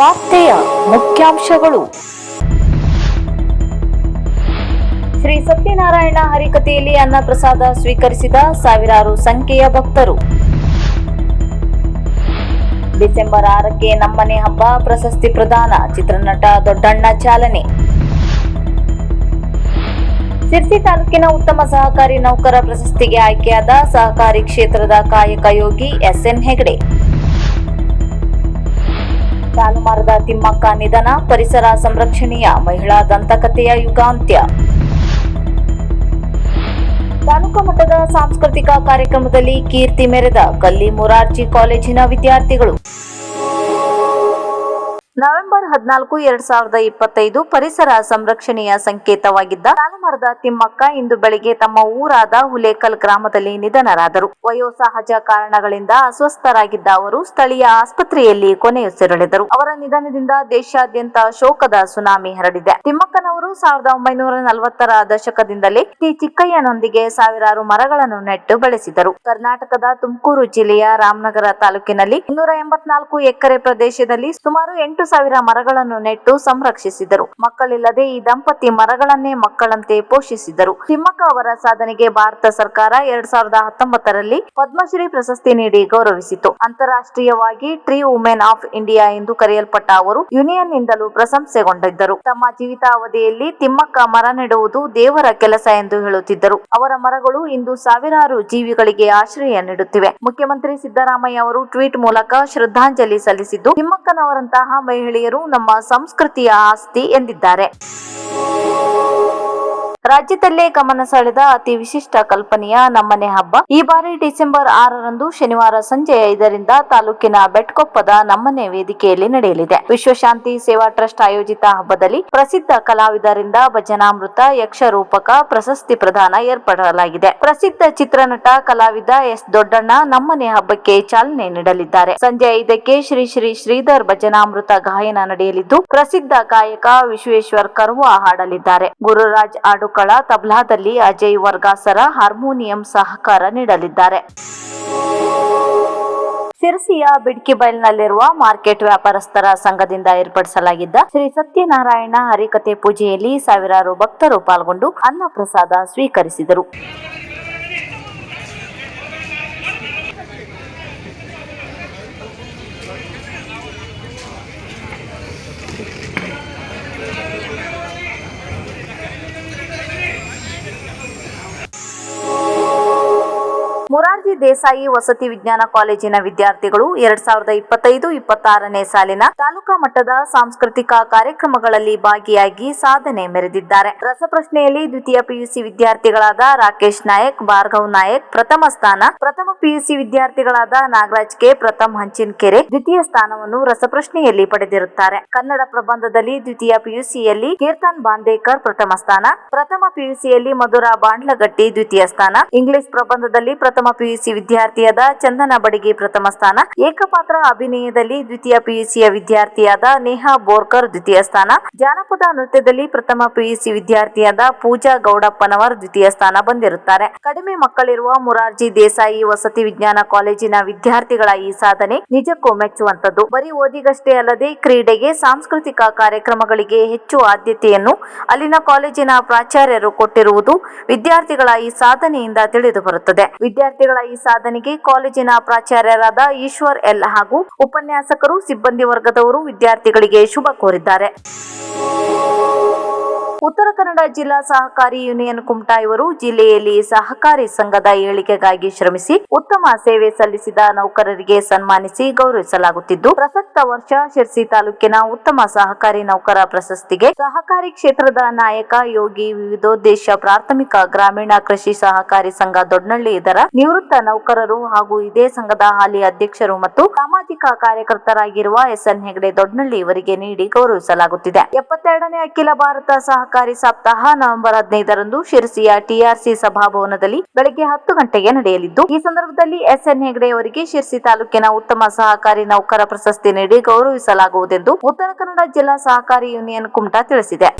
ವಾರ್ತೆಯ ಮುಖ್ಯಾಂಶಗಳು. ಶ್ರೀ ಸತ್ಯನಾರಾಯಣ ಹರಿಕಥೆಯಲ್ಲಿ ಅನ್ನಪ್ರಸಾದ ಸ್ವೀಕರಿಸಿದ ಸಾವಿರಾರು ಸಂಖ್ಯೆಯ ಭಕ್ತರು. ಡಿಸೆಂಬರ್ ಆರಕ್ಕೆ ನಮ್ಮನೆ ಹಬ್ಬ ಪ್ರಶಸ್ತಿ ಪ್ರದಾನ, ಚಿತ್ರನಟ ದೊಡ್ಡಣ್ಣ ಚಾಲನೆ. ಸಿರ್ಸಿ ತಾಲೂಕಿನ ಉತ್ತಮ ಸಹಕಾರಿ ನೌಕರ ಪ್ರಶಸ್ತಿಗೆ ಆಯ್ಕೆಯಾದ ಸಹಕಾರಿ ಕ್ಷೇತ್ರದ ಕಾಯಕ ಯೋಗಿ ಎಸ್ಎನ್ ಹೆಗಡೆ. ಸಾಲುಮರದ ತಿಮ್ಮಕ್ಕ ನಿಧನ, ಪರಿಸರ ಸಂರಕ್ಷಣೆಯ ಮಹಿಳಾ ದಂತಕಥೆಯ ಯುಗಾಂತ್ಯ. ತಾಲೂಕು ಮಟ್ಟದ ಸಾಂಸ್ಕೃತಿಕ ಕಾರ್ಯಕ್ರಮದಲ್ಲಿ ಕೀರ್ತಿ ಮೆರೆದ ಕಲ್ಲಿ ಮುರಾರ್ಜಿ ಕಾಲೇಜಿನ ವಿದ್ಯಾರ್ಥಿಗಳು. ನವೆಂಬರ್ ಹದಿನಾಲ್ಕು, ಎರಡ್ ಸಾವಿರದ ಇಪ್ಪತ್ತೈದು ಪರಿಸರ ಸಂರಕ್ಷಣೆಯ ಸಂಕೇತವಾಗಿದ್ದ ಸಾಲುಮರದ ತಿಮ್ಮಕ್ಕ ಇಂದು ಬೆಳಿಗ್ಗೆ ತಮ್ಮ ಊರಾದ ಹುಲೇಕಲ್ ಗ್ರಾಮದಲ್ಲಿ ನಿಧನರಾದರು. ವಯೋಸಹಜ ಕಾರಣಗಳಿಂದ ಅಸ್ವಸ್ಥರಾಗಿದ್ದ ಅವರು ಸ್ಥಳೀಯ ಆಸ್ಪತ್ರೆಯಲ್ಲಿ ಕೊನೆಯುಸಿರೆಳೆದರು. ಅವರ ನಿಧನದಿಂದ ದೇಶಾದ್ಯಂತ ಶೋಕದ ಸುನಾಮಿ ಹರಡಿದೆ. ತಿಮ್ಮಕ್ಕನವರು ಸಾವಿರದ ಒಂಬೈನೂರ ನಲವತ್ತರ ದಶಕದಿಂದಲೇ ಟಿ ಚಿಕ್ಕಯ್ಯನೊಂದಿಗೆ ಸಾವಿರಾರು ಮರಗಳನ್ನು ನೆಟ್ಟು ಬೆಳೆಸಿದರು. ಕರ್ನಾಟಕದ ತುಮಕೂರು ಜಿಲ್ಲೆಯ ರಾಮನಗರ ತಾಲೂಕಿನಲ್ಲಿ ಇನ್ನೂರ ಎಂಬತ್ನಾಲ್ಕು ಎಕರೆ ಪ್ರದೇಶದಲ್ಲಿ ಸುಮಾರು ಎಂಟು ಸಾವಿರ ಮರಗಳನ್ನು ನೆಟ್ಟು ಸಂರಕ್ಷಿಸಿದರು. ಮಕ್ಕಳಿಲ್ಲದೆ ಈ ದಂಪತಿ ಮರಗಳನ್ನೇ ಮಕ್ಕಳಂತೆ ಪೋಷಿಸಿದರು. ತಿಮ್ಮಕ್ಕ ಅವರ ಸಾಧನೆಗೆ ಭಾರತ ಸರ್ಕಾರ ಎರಡ್ ಸಾವಿರದ ಹತ್ತೊಂಬತ್ತರಲ್ಲಿ ಪದ್ಮಶ್ರೀ ಪ್ರಶಸ್ತಿ ನೀಡಿ ಗೌರವಿಸಿತು. ಅಂತಾರಾಷ್ಟ್ರೀಯವಾಗಿ ಟ್ರೀ ವುಮೆನ್ ಆಫ್ ಇಂಡಿಯಾ ಎಂದು ಕರೆಯಲ್ಪಟ್ಟ ಅವರು ಯೂನಿಯನ್ ನಿಂದಲೂ ಪ್ರಶಂಸೆಗೊಂಡಿದ್ದರು. ತಮ್ಮ ಜೀವಿತಾವಧಿಯಲ್ಲಿ ತಿಮ್ಮಕ್ಕ ಮರ ನೆಡುವುದು ದೇವರ ಕೆಲಸ ಎಂದು ಹೇಳುತ್ತಿದ್ದರು. ಅವರ ಮರಗಳು ಇಂದು ಸಾವಿರಾರು ಜೀವಿಗಳಿಗೆ ಆಶ್ರಯ ನೀಡುತ್ತಿವೆ. ಮುಖ್ಯಮಂತ್ರಿ ಸಿದ್ದರಾಮಯ್ಯ ಅವರು ಟ್ವೀಟ್ ಮೂಲಕ ಶ್ರದ್ಧಾಂಜಲಿ ಸಲ್ಲಿಸಿದ್ದು, ತಿಮ್ಮಕ್ಕನವರಂತಹ ಮಹಿಳೆಯರು ನಮ್ಮ ಸಂಸ್ಕೃತಿಯ ಆಸ್ತಿ ಎಂದಿದ್ದಾರೆ. ರಾಜ್ಯದಲ್ಲೇ ಗಮನ ಸೆಳೆದ ಅತಿ ವಿಶಿಷ್ಟ ಕಲ್ಪನೆಯ ನಮ್ಮನೆ ಹಬ್ಬ. ಈ ಬಾರಿ ಡಿಸೆಂಬರ್ ಆರರಂದು ಶನಿವಾರ ಸಂಜೆ ಐದರಿಂದ ತಾಲೂಕಿನ ಬೆಟ್ಕೊಪ್ಪದ ನಮ್ಮನೆ ವೇದಿಕೆಯಲ್ಲಿ ನಡೆಯಲಿದೆ. ವಿಶ್ವಶಾಂತಿ ಸೇವಾ ಟ್ರಸ್ಟ್ ಆಯೋಜಿತ ಹಬ್ಬದಲ್ಲಿ ಪ್ರಸಿದ್ಧ ಕಲಾವಿದರಿಂದ ಭಜನಾಮೃತ, ಯಕ್ಷರೂಪಕ, ಪ್ರಶಸ್ತಿ ಪ್ರದಾನ ಏರ್ಪಡಲಾಗಿದೆ. ಪ್ರಸಿದ್ಧ ಚಿತ್ರನಟ ಕಲಾವಿದ ಎಸ್ ದೊಡ್ಡಣ್ಣ ನಮ್ಮನೆ ಹಬ್ಬಕ್ಕೆ ಚಾಲನೆ ನೀಡಲಿದ್ದಾರೆ. ಸಂಜೆ ಐದಕ್ಕೆ ಶ್ರೀ ಶ್ರೀ ಶ್ರೀಧರ್ ಭಜನಾಮೃತ ಗಾಯನ ನಡೆಯಲಿದ್ದು, ಪ್ರಸಿದ್ಧ ಗಾಯಕ ವಿಶ್ವೇಶ್ವರ್ ಕರ್ವ ಹಾಡಲಿದ್ದಾರೆ ಗುರುರಾಜ್ ಆಡುಕಳ ತಬ್ಲಾದಲ್ಲಿ ಅಜಯ್ ವರ್ಗಾಸರ ಹಾರ್ಮೋನಿಯಂ ಸಹಕಾರ ನೀಡಲಿದ್ದಾರೆ. ಸಿರಸಿಯ ಬಿಡ್ಕಿಬೈಲ್ನಲ್ಲಿರುವ ಮಾರ್ಕೆಟ್ ವ್ಯಾಪಾರಸ್ಥರ ಸಂಘದಿಂದ ಏರ್ಪಡಿಸಲಾಗಿದ್ದ ಶ್ರೀ ಸತ್ಯನಾರಾಯಣ ಹರಿಕತೆ ಪೂಜೆಯಲ್ಲಿ ಸಾವಿರಾರು ಭಕ್ತರು ಪಾಲ್ಗೊಂಡು ಅನ್ನಪ್ರಸಾದ ಸ್ವೀಕರಿಸಿದರು. ಮುರಾರ್ಜಿ ದೇಸಾಯಿ ವಸತಿ ವಿಜ್ಞಾನ ಕಾಲೇಜಿನ ವಿದ್ಯಾರ್ಥಿಗಳು ಎರಡ್ ಸಾವಿರದ ಇಪ್ಪತ್ತೈದು ಇಪ್ಪತ್ತಾರನೇ ಸಾಲಿನ ತಾಲೂಕಾ ಮಟ್ಟದ ಸಾಂಸ್ಕೃತಿಕ ಕಾರ್ಯಕ್ರಮಗಳಲ್ಲಿ ಭಾಗಿಯಾಗಿ ಸಾಧನೆ ಮೆರೆದಿದ್ದಾರೆ. ರಸಪ್ರಶ್ನೆಯಲ್ಲಿ ದ್ವಿತೀಯ ಪಿಯುಸಿ ವಿದ್ಯಾರ್ಥಿಗಳಾದ ರಾಕೇಶ್ ನಾಯಕ್, ಭಾರ್ಗವ್ ನಾಯಕ್ ಪ್ರಥಮ ಸ್ಥಾನ, ಪ್ರಥಮ ಪಿಯುಸಿ ವಿದ್ಯಾರ್ಥಿಗಳಾದ ನಾಗರಾಜ್ ಕೆ, ಪ್ರಥಮ್ ಹಂಚಿನಕೆರೆ ದ್ವಿತೀಯ ಸ್ಥಾನವನ್ನು ರಸಪ್ರಶ್ನೆಯಲ್ಲಿ ಪಡೆದಿರುತ್ತಾರೆ. ಕನ್ನಡ ಪ್ರಬಂಧದಲ್ಲಿ ದ್ವಿತೀಯ ಪಿಯುಸಿಯಲ್ಲಿ ಕೀರ್ತನ್ ಬಾಂದೇಕರ್ ಪ್ರಥಮ ಸ್ಥಾನ, ಪ್ರಥಮ ಪಿಯುಸಿಯಲ್ಲಿ ಮಧುರಾ ಬಾಂಡ್ಲಗಟ್ಟಿ ದ್ವಿತೀಯ ಸ್ಥಾನ, ಇಂಗ್ಲಿಷ್ ಪ್ರಬಂಧದಲ್ಲಿ ಪ್ರಥಮ ಪಿಯುಸಿ ವಿದ್ಯಾರ್ಥಿಯಾದ ಚಂದನ ಬಡಿಗೆ ಪ್ರಥಮ ಸ್ಥಾನ. ಏಕಪಾತ್ರ ಅಭಿನಯದಲ್ಲಿ ದ್ವಿತೀಯ ಪಿಯುಸಿಯ ವಿದ್ಯಾರ್ಥಿಯಾದ ನೇಹಾ ಬೋರ್ಕರ್ ದ್ವಿತೀಯ ಸ್ಥಾನ. ಜಾನಪದ ನೃತ್ಯದಲ್ಲಿ ಪ್ರಥಮ ಪಿಯುಸಿ ವಿದ್ಯಾರ್ಥಿಯಾದ ಪೂಜಾ ಗೌಡಪ್ಪನವರ್ ದ್ವಿತೀಯ ಸ್ಥಾನ ಬಂದಿರುತ್ತಾರೆ. ಕಡಿಮೆ ಮಕ್ಕಳಿರುವ ಮುರಾರ್ಜಿ ದೇಸಾಯಿ ವಸತಿ ವಿಜ್ಞಾನ ಕಾಲೇಜಿನ ವಿದ್ಯಾರ್ಥಿಗಳ ಈ ಸಾಧನೆ ನಿಜಕ್ಕೂ ಮೆಚ್ಚುವಂತದ್ದು ಬರೀ ಓದಿಗಷ್ಟೇ ಅಲ್ಲದೆ ಕ್ರೀಡೆಗೆ ಸಾಂಸ್ಕೃತಿಕ ಕಾರ್ಯಕ್ರಮಗಳಿಗೆ ಹೆಚ್ಚು ಆದ್ಯತೆಯನ್ನು ಅಲ್ಲಿನ ಕಾಲೇಜಿನ ಪ್ರಾಚಾರ್ಯರು ಕೊಟ್ಟಿರುವುದು ವಿದ್ಯಾರ್ಥಿಗಳ ಈ ಸಾಧನೆಯಿಂದ ತಿಳಿದು ಬರುತ್ತದೆ ವಿದ್ಯಾರ್ಥಿಗಳ ಈ ಸಾಧನೆಗೆ ಕಾಲೇಜಿನ ಪ್ರಾಚಾರ್ಯರಾದ ಈಶ್ವರ್ ಎಲ್ ಹಾಗೂ ಉಪನ್ಯಾಸಕರು ಸಿಬ್ಬಂದಿ ವರ್ಗದವರು ವಿದ್ಯಾರ್ಥಿಗಳಿಗೆ ಶುಭ ಕೋರಿದ್ದಾರೆ. ಉತ್ತರ ಕನ್ನಡ ಜಿಲ್ಲಾ ಸಹಕಾರಿ ಯೂನಿಯನ್ ಕುಮಟಾ ಇವರು ಜಿಲ್ಲೆಯಲ್ಲಿ ಸಹಕಾರಿ ಸಂಘದ ಏಳಿಗೆಗಾಗಿ ಶ್ರಮಿಸಿ ಉತ್ತಮ ಸೇವೆ ಸಲ್ಲಿಸಿದ ನೌಕರರಿಗೆ ಸನ್ಮಾನಿಸಿ ಗೌರವಿಸಲಾಗುತ್ತಿದ್ದು, ಪ್ರಸಕ್ತ ವರ್ಷ ಶಿರ್ಸಿ ತಾಲೂಕಿನ ಉತ್ತಮ ಸಹಕಾರಿ ನೌಕರ ಪ್ರಶಸ್ತಿಗೆ ಸಹಕಾರಿ ಕ್ಷೇತ್ರದ ನಾಯಕ ಯೋಗಿ ವಿವಿಧೋದ್ದೇಶ ಪ್ರಾಥಮಿಕ ಗ್ರಾಮೀಣ ಕೃಷಿ ಸಹಕಾರಿ ಸಂಘ ದೊಡ್ಡನಳ್ಳಿ ಇದರ ನಿವೃತ್ತ ನೌಕರರು ಹಾಗೂ ಇದೇ ಸಂಘದ ಹಾಲಿ ಅಧ್ಯಕ್ಷರು ಮತ್ತು ಸಾಮಾಜಿಕ ಕಾರ್ಯಕರ್ತರಾಗಿರುವ ಎಸ್ ಎನ್ ಹೆಗಡೆ ದೊಡ್ಡನಳ್ಳಿ ಇವರಿಗೆ ನೀಡಿ ಗೌರವಿಸಲಾಗುತ್ತಿದೆ. ಎಪ್ಪತ್ತೆರಡನೇ ಅಖಿಲ ಭಾರತ ಸಹಕಾರಿ ಸಪ್ತಾಹ ನವೆಂಬರ್ ಹದಿನೈದರಂದು ಶಿರಸಿಯ ಟಿಆರ್ಸಿ ಸಭಾಭವನದಲ್ಲಿ ಬೆಳಗ್ಗೆ ಹತ್ತು ಗಂಟೆಗೆ ನಡೆಯಲಿದ್ದು, ಈ ಸಂದರ್ಭದಲ್ಲಿ ಎಸ್ಎನ್ ಹೆಗ್ಡೆ ಅವರಿಗೆ ಶಿರಸಿ ತಾಲೂಕಿನ ಉತ್ತಮ ಸಹಕಾರಿ ನೌಕರ ಪ್ರಶಸ್ತಿ ನೀಡಿ ಗೌರವಿಸಲಾಗುವುದೆಂದು ಉತ್ತರ ಕನ್ನಡ ಜಿಲ್ಲಾ ಸಹಕಾರಿ ಯೂನಿಯನ್ ಕುಮಟಾ ತಿಳಿಸಿದೆ.